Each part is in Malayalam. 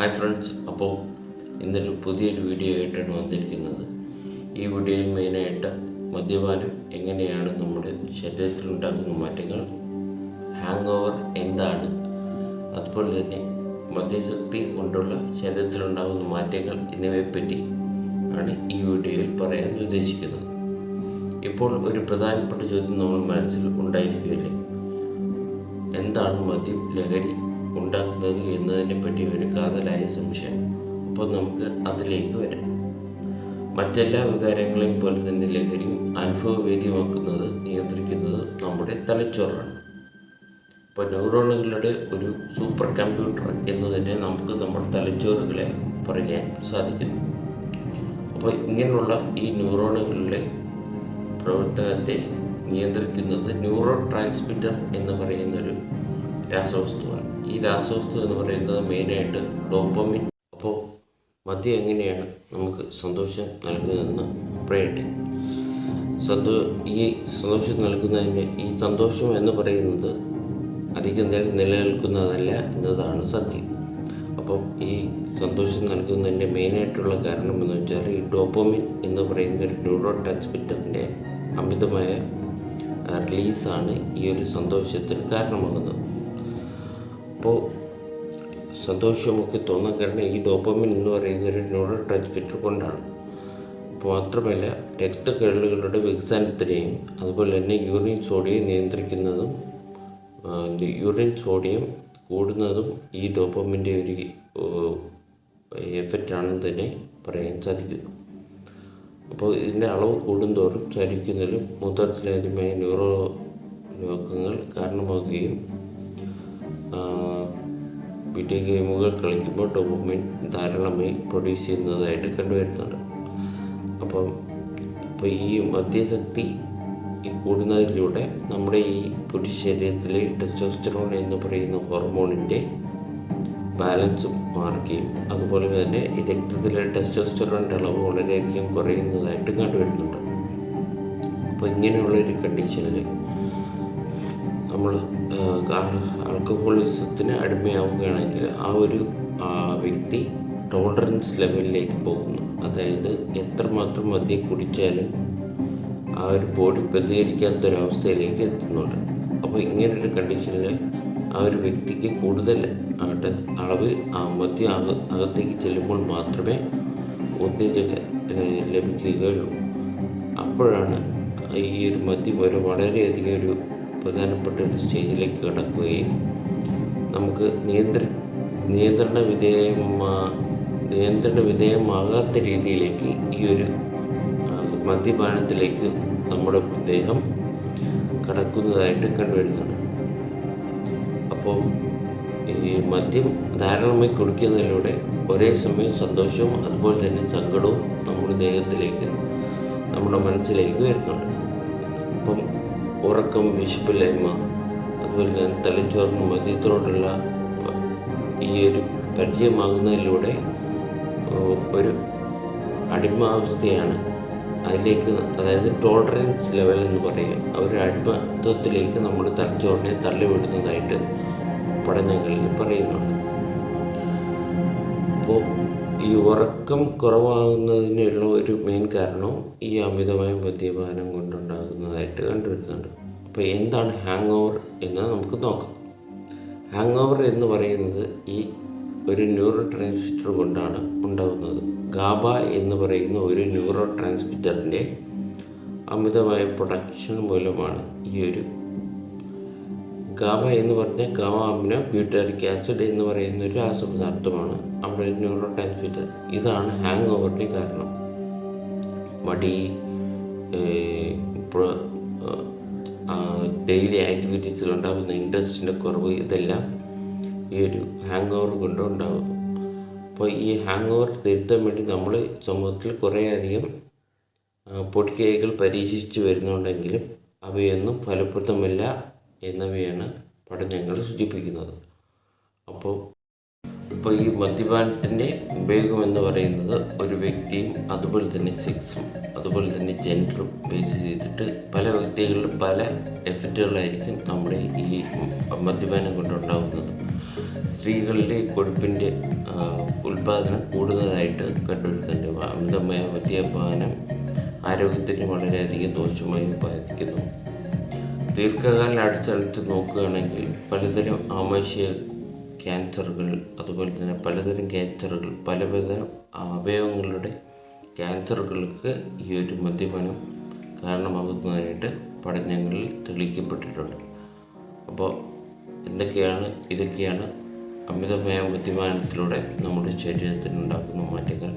ഹായ് ഫ്രണ്ട്സ് അപ്പോൾ ഇന്നൊരു പുതിയൊരു വീഡിയോ ആയിട്ടാണ് വന്നിരിക്കുന്നത്. ഈ വീഡിയോയിൽ മെയിനായിട്ട് മദ്യപാനം എങ്ങനെയാണ് നമ്മുടെ ശരീരത്തിൽ ഉണ്ടാകുന്ന മാറ്റങ്ങൾ ഹാങ് ഓവർ എന്താണ് അതുപോലെ തന്നെ മദ്യശക്തി കൊണ്ടുള്ള ശരീരത്തിലുണ്ടാകുന്ന മാറ്റങ്ങൾ എന്നിവയെപ്പറ്റി ആണ് ഈ വീഡിയോയിൽ പറയാൻ ഉദ്ദേശിക്കുന്നത്. ഇപ്പോൾ ഒരു പ്രധാനപ്പെട്ട ചോദ്യം നമ്മൾ മനസ്സിൽ ഉണ്ടായിരിക്കുകയല്ലേ? എന്താണ് മദ്യം ലഹരി? ഉണ്ടാക്കുന്നത് എന്നതിനെ പറ്റി ഒരു കാതലായ സംശയം അപ്പോൾ നമുക്ക് അതിലേക്ക് വരാം. മറ്റെല്ലാ വികാരങ്ങളെയും പോലെ തന്നെ ലഹരിയും അനുഭവവേദ്യമാക്കുന്നത് നിയന്ത്രിക്കുന്നത് നമ്മുടെ തലച്ചോറാണ്. ഇപ്പോൾ ന്യൂറോണുകളുടെ ഒരു സൂപ്പർ കമ്പ്യൂട്ടർ എന്ന് തന്നെ നമുക്ക് നമ്മുടെ തലച്ചോറുകളെ പറയാൻ സാധിക്കുന്നു. അപ്പോൾ ഇങ്ങനെയുള്ള ഈ ന്യൂറോണുകളിലെ പ്രവർത്തനത്തെ നിയന്ത്രിക്കുന്നത് ന്യൂറോ ട്രാൻസ്മിറ്റർ എന്ന് പറയുന്നൊരു രാസവസ്തുവാണ്. ഈ രാസവസ്തു എന്ന് പറയുന്നത് മെയിനായിട്ട് ഡോപ്പമിൻ അപ്പോൾ മദ്യം എങ്ങനെയാണ് നമുക്ക് സന്തോഷം നൽകുന്നതെന്ന് പറയട്ടെ. സന്തോ ഈ സന്തോഷം നൽകുന്നതിന് ഈ സന്തോഷം എന്ന് പറയുന്നത് അധികം നേരം നിലനിൽക്കുന്നതല്ല എന്നതാണ് സത്യം. അപ്പം ഈ സന്തോഷം നൽകുന്നതിന്റെ മെയിനായിട്ടുള്ള കാരണം എന്ന് വെച്ചാൽ ഈ ഡോപ്പമിൻ എന്ന് പറയുന്ന ഒരു ന്യൂറോ ട്രാൻസ്മിറ്ററിന്റെ അമിതമായ റിലീസാണ് ഈ ഒരു സന്തോഷത്തിന് കാരണമാകുന്നത്. അപ്പോൾ സന്തോഷമൊക്കെ തോന്നാൻ കാരണം ഈ ഡോപ്പമിൻ എന്ന് പറയുന്ന ഒരു ന്യൂറോ ട്രാൻസ്മിറ്റർ കൊണ്ടാണ്. മാത്രമല്ല രക്തക്കഴലുകളുടെ വികസനത്തിനെയും അതുപോലെ തന്നെ യൂറിൻ സോഡിയം നിയന്ത്രിക്കുന്നതും യൂറിൻ സോഡിയം കൂടുന്നതും ഈ ഡോപ്പമിന്റെ ഒരു എഫക്റ്റ് ആണെന്ന് തന്നെ പറയാൻ സാധിക്കുന്നു. അപ്പോൾ ഇതിന്റെ അളവ് കൂടുന്തോറും ശരീരത്തിലും മൂത്രത്തിലേതുമായ ന്യൂറോ രോഗങ്ങൾ കാരണമാകുകയും വീഡിയോ ഗെയിമുകൾ കളിക്കുമ്പോൾ ഡോപ്പമിൻ ധാരാളമായി പ്രൊഡ്യൂസ് ചെയ്യുന്നതായിട്ട് കണ്ടുവരുന്നുണ്ട്. അപ്പം അപ്പോൾ ഈ മദ്യശക്തി ഈ കൂടുന്നതിലൂടെ നമ്മുടെ ഈ പുരുഷ ശരീരത്തിലെ ടെസ്റ്റോസ്റ്ററോൺ എന്ന് പറയുന്ന ഹോർമോണിന്റെ ബാലൻസും മാറുകയും അതുപോലെ തന്നെ രക്തത്തിലെ ടെസ്റ്റോസ്റ്ററോണിന്റെ അളവ് വളരെയധികം കുറയുന്നതായിട്ട് കണ്ടുവരുന്നുണ്ട്. അപ്പോൾ ഇങ്ങനെയുള്ള ഒരു കണ്ടീഷനിൽ നമ്മൾ ആൽക്കഹോളിസത്തിന് അടിമയാവുകയാണെങ്കിൽ ആ ഒരു വ്യക്തി ടോളറൻസ് ലെവലിലേക്ക് പോകുന്നു. അതായത് എത്രമാത്രം മദ്യം കുടിച്ചാലും ആ ഒരു ബോഡി പ്രതികരിക്കാത്തൊരവസ്ഥയിലേക്ക് എത്തുന്നുണ്ട്. അപ്പോൾ ഇങ്ങനൊരു കണ്ടീഷനിൽ ആ ഒരു വ്യക്തിക്ക് കൂടുതൽ ആയിട്ട് അളവ് മദ്യം അക അകത്തേക്ക് ചെല്ലുമ്പോൾ മാത്രമേ ഉത്തേജക ലഭിക്കുകയുള്ളൂ. അപ്പോഴാണ് ഈ ഒരു മദ്യം ഒരു വളരെയധികം ഒരു പ്രധാനപ്പെട്ട ഒരു സ്റ്റേജിലേക്ക് കടക്കുകയും നമുക്ക് നിയന്ത്ര നിയന്ത്രണ വിധേയമാ നിയന്ത്രണ വിധേയമാകാത്ത രീതിയിലേക്ക് ഈ ഒരു മദ്യപാനത്തിലേക്ക് നമ്മുടെ ദേഹം കടക്കുന്നതായിട്ട് കണ്ടുവരുന്നുണ്ട്. അപ്പോൾ ഈ മദ്യം ധാരാളമായി കുടിക്കുന്നതിലൂടെ ഒരേ സമയം സന്തോഷവും അതുപോലെ തന്നെ സങ്കടവും നമ്മുടെ ദേഹത്തിലേക്ക് നമ്മുടെ മനസ്സിലേക്ക് വരുന്നുണ്ട്. അപ്പം ഉറക്കം വിശപ്പില്ലായ്മ അതുപോലെ തന്നെ തലച്ചോറിന് മദ്യത്തോടുള്ള ഈ ഒരു പരിചയമാകുന്നതിലൂടെ ഒരു അടിമാവസ്ഥയാണ് അതിലേക്ക് അതായത് ടോളറൻസ് ലെവൽ എന്ന് പറയും. ആ ഒരു അടിമത്വത്തിലേക്ക് നമ്മുടെ തലച്ചോറിനെ തള്ളിവിടുന്നതായിട്ട് പഠനങ്ങളിൽ പറയുന്നുണ്ട് അപ്പോൾ ഈ ഉറക്കം കുറവാകുന്നതിനുള്ള ഒരു മെയിൻ കാരണം ഈ അമിതമായ മദ്യപാനം കൊണ്ടുണ്ടാകുന്നതായിട്ട് കണ്ടുവരുന്നുണ്ട്. അപ്പോൾ എന്താണ് ഹാങ് ഓവർ എന്ന് നമുക്ക് നോക്കാം. ഹാങ് ഓവർ എന്ന് പറയുന്നത് ഈ ഒരു ന്യൂറോ ട്രാൻസ്മിറ്റർ കൊണ്ടാണ് ഉണ്ടാകുന്നത് ഗാബ എന്ന് പറയുന്ന ഒരു ന്യൂറോ ട്രാൻസ്മിറ്ററിന്റെ അമിതമായ പ്രൊഡക്ഷൻ മൂലമാണ് ഈ ഒരു ഗാമ എന്ന് പറഞ്ഞാൽ ഗാമ അമിനോ ബ്യൂട്ടാരിക് ആസിഡ് എന്ന് പറയുന്ന ഒരു രാസപദാർത്ഥമാണ് നമ്മുടെ ന്യൂറോ ട്രാൻസ്മിറ്റർ ഇതാണ് ഹാങ് ഓവറിന് കാരണം. മടി ഡെയിലി ആക്ടിവിറ്റീസിൽ ഉണ്ടാകുന്ന ഇൻട്രസ്റ്റിന്റെ കുറവ് ഇതെല്ലാം ഈ ഒരു ഹാങ് ഓവർ കൊണ്ട് ഉണ്ടാകും അപ്പോൾ ഈ ഹാങ് ഓവർ തിരുത്താൻ വേണ്ടി നമ്മൾ സമൂഹത്തിൽ കുറേയധികം പൊടിക്കൈകൾ പരീക്ഷിച്ചു വരുന്നുണ്ടെങ്കിലും അവയൊന്നും ഫലപ്രദമല്ല. എന്നവയാണ് പഠനങ്ങൾ സൂചിപ്പിക്കുന്നത്. അപ്പോൾ ഇപ്പോൾ ഈ മദ്യപാനത്തിന്റെ ഉപയോഗം എന്ന് പറയുന്നത് ഒരു വ്യക്തിയും അതുപോലെ തന്നെ സെക്സും അതുപോലെ തന്നെ ജെൻഡറും ബേസ് ചെയ്തിട്ട് പല വ്യക്തികളിലും പല എഫക്റ്റുകളായിരിക്കും നമ്മുടെ ഈ മദ്യപാനം കൊണ്ടുണ്ടാകുന്നത് സ്ത്രീകളിലെ കൊഴുപ്പിന്റെ ഉൽപ്പാദനം കൂടുതലായിട്ട് കണ്ടുവരുന്നുണ്ട്. അമിതമായ മദ്യപാനം ആരോഗ്യത്തിന് വളരെയധികം ദോഷമായി ബാധിക്കുന്നു. ദീർഘകാല അടിസ്ഥാനത്തിൽ നോക്കുകയാണെങ്കിൽ പലതരം ആമാശയ ക്യാൻസറുകൾ അതുപോലെ തന്നെ പലതരം ക്യാൻസറുകൾ പലവിധ അവയവങ്ങളുടെ ക്യാൻസറുകൾക്ക് ഈ ഒരു മദ്യപാനം കാരണമാകുന്നതായിട്ട് പഠനങ്ങളിൽ തെളിയിക്കപ്പെട്ടിട്ടുണ്ട്. അപ്പോൾ എന്തൊക്കെയാണ് ഇതൊക്കെയാണ് അമിതമായ മദ്യപാനത്തിലൂടെ നമ്മുടെ ശരീരത്തിനുണ്ടാക്കുന്ന മാറ്റങ്ങൾ.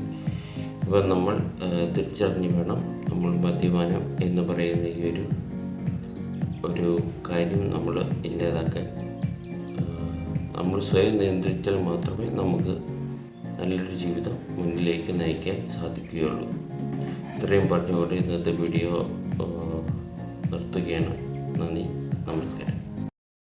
ഇവ നമ്മൾ തിരിച്ചറിഞ്ഞ് വേണം നമ്മൾ മദ്യപാനം എന്ന് പറയുന്ന ഈ ഒരു ഒരു കാര്യം നമ്മൾ ഇല്ലാതാക്കാൻ. നമ്മൾ സ്വയം നിയന്ത്രിച്ചാൽ മാത്രമേ നമുക്ക് നല്ലൊരു ജീവിതം മുന്നിലേക്ക് നയിക്കാൻ സാധിക്കുകയുള്ളൂ. ഇത്രയും പറഞ്ഞുകൊണ്ട് ഇന്നത്തെ വീഡിയോ നിർത്തുകയാണ്. നന്ദി നമസ്കാരം.